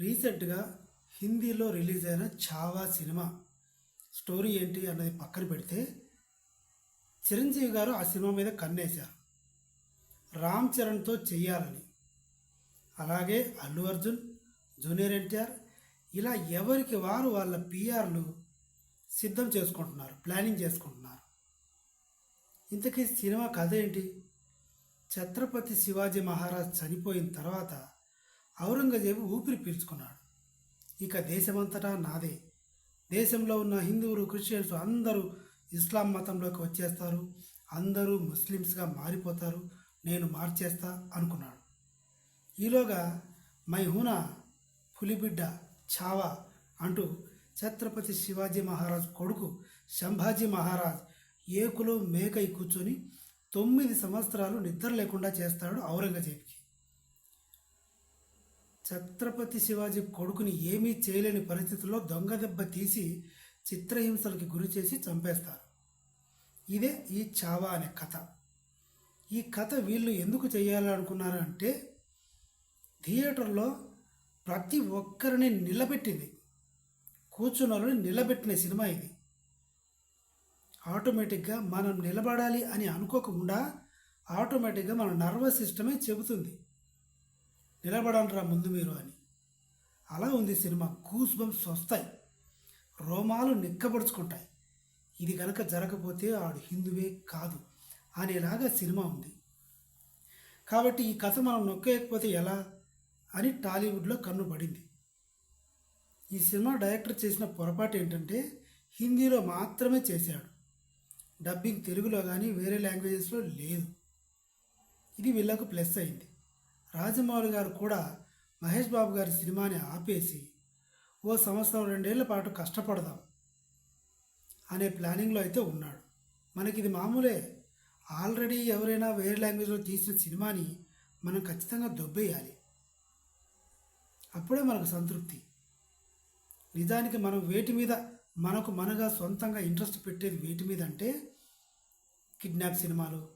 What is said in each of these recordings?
రీసెంట్గా హిందీలో రిలీజ్ అయిన ఛావా సినిమా స్టోరీ ఏంటి అన్నది పక్కన పెడితే చిరంజీవి గారు ఆ సినిమా మీద కన్నేశారు రామ్ చరణ్తో చెయ్యాలని. అలాగే అల్లు అర్జున్ జూనియర్ ఎన్టీఆర్ ఇలా ఎవరికి వారు వాళ్ళ పిఆర్లు సిద్ధం చేసుకుంటున్నారు ప్లానింగ్ చేసుకుంటున్నారు. ఇంతకీ సినిమా కథ ఏంటి? ఛత్రపతి శివాజీ మహారాజ్ చనిపోయిన తర్వాత ఔరంగజేబు ఊపిరి పీల్చుకున్నాడు. ఇక దేశమంతటా నాదే. దేశంలో ఉన్న హిందువులు క్రిస్టియన్స్ అందరూ ఇస్లాం మతంలోకి వచ్చేస్తారు. అందరూ ముస్లిమ్స్గా మారిపోతారు. నేను మార్చేస్తా అనుకున్నాడు. ఈలోగా మై హునా పులిబిడ్డ ఛావా అంటూ ఛత్రపతి శివాజీ మహారాజ్ కొడుకు శంభాజీ మహారాజ్ ఏకులో మేకై కూర్చొని తొమ్మిది సంవత్సరాలు నిద్ర లేకుండా చేస్తాడు ఔరంగజేబుకి. ఛత్రపతి శివాజీ కొడుకుని ఏమీ చేయలేని పరిస్థితుల్లో దొంగ దెబ్బ తీసి చిత్రహింసలకి గురి చేసి చంపేస్తారు. ఇదే ఈ చావా అనే కథ. ఈ కథ వీళ్ళు ఎందుకు చేయాలనుకున్నారు అంటే థియేటర్లో ప్రతి ఒక్కరిని నిలబెట్టింది. కూర్చున్న వాళ్ళని నిలబెట్టిన సినిమా ఇది. ఆటోమేటిక్గా మనం నిలబడాలి అని అనుకోకుండా ఆటోమేటిక్గా మన నర్వస్ సిస్టమే చెబుతుంది. నిలబడండిరా ముందు మీరు అని. అలా ఉంది సినిమా. గూస్ బంప్స్ వస్తాయి. రోమాలు నిక్కబడుచుకుంటాయి. ఇది కనుక జరగకపోతే ఆడు హిందువే కాదు అనేలాగా సినిమా ఉంది. కాబట్టి ఈ కథ మనం నొక్కేయకపోతే ఎలా? అని టాలీవుడ్లో కన్ను పడింది. ఈ సినిమా డైరెక్టర్ చేసిన పొరపాటు ఏంటంటే హిందీలో మాత్రమే చేశాడు. డబ్బింగ్ తెలుగులో కానీ వేరే లాంగ్వేజెస్లో లేదు. ఇది వీళ్ళకు ప్లస్ అయింది. రాజమౌళి గారు కూడా మహేష్ బాబు గారి సినిమాని ఆపేసి ఓ సంవత్సరం రెండేళ్ళ పాటు కష్టపడదాం అనే ప్లానింగ్లో అయితే ఉన్నాడు. మనకి ఇది మామూలే. ఆల్రెడీ ఎవరైనా వేరే లాంగ్వేజ్లో తీసిన సినిమాని మనం ఖచ్చితంగా దొబ్బేయాలి. అప్పుడే మనకు సంతృప్తి. నిజానికి మనం వేటి మీద మనకు మనగా సొంతంగా ఇంట్రెస్ట్ పెట్టేది వేటి మీద అంటే కిడ్నాప్ సినిమాలు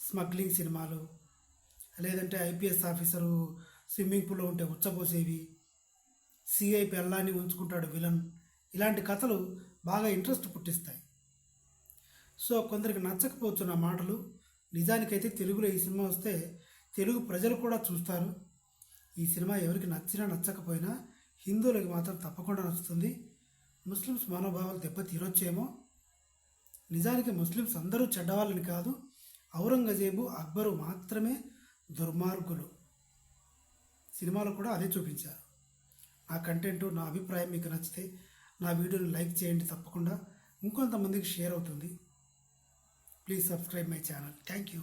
స్మగ్లింగ్ సినిమాలు లేదంటే ఐపీఎస్ ఆఫీసరు స్విమ్మింగ్ పూల్లో ఉంటే ఉచ్చబోసేవి. సిఐ పెళ్ళాన్ని ఉంచుకుంటాడు విలన్. ఇలాంటి కథలు బాగా ఇంట్రెస్ట్ పుట్టిస్తాయి. సో కొందరికి నచ్చకపోవచ్చు నా మాటలు. నిజానికైతే తెలుగులో ఈ సినిమా వస్తే తెలుగు ప్రజలు కూడా చూస్తారు. ఈ సినిమా ఎవరికి నచ్చినా నచ్చకపోయినా హిందువులకి మాత్రం తప్పకుండా నచ్చుతుంది. ముస్లిమ్స్ మనోభావాలు దెబ్బతీరొచ్చేమో. నిజానికి ముస్లిమ్స్ అందరూ చెడ్డవాళ్ళని కాదు. ఔరంగజేబు అక్బరు మాత్రమే దుర్మార్గులు. సినిమాలో కూడా అదే చూపించారు. నా కంటెంట్ నా అభిప్రాయం మీకు నచ్చితే నా వీడియోని లైక్ చేయండి తప్పకుండా. ఇంకొంతమందికి షేర్ అవుతుంది. Please subscribe my channel. Thank you.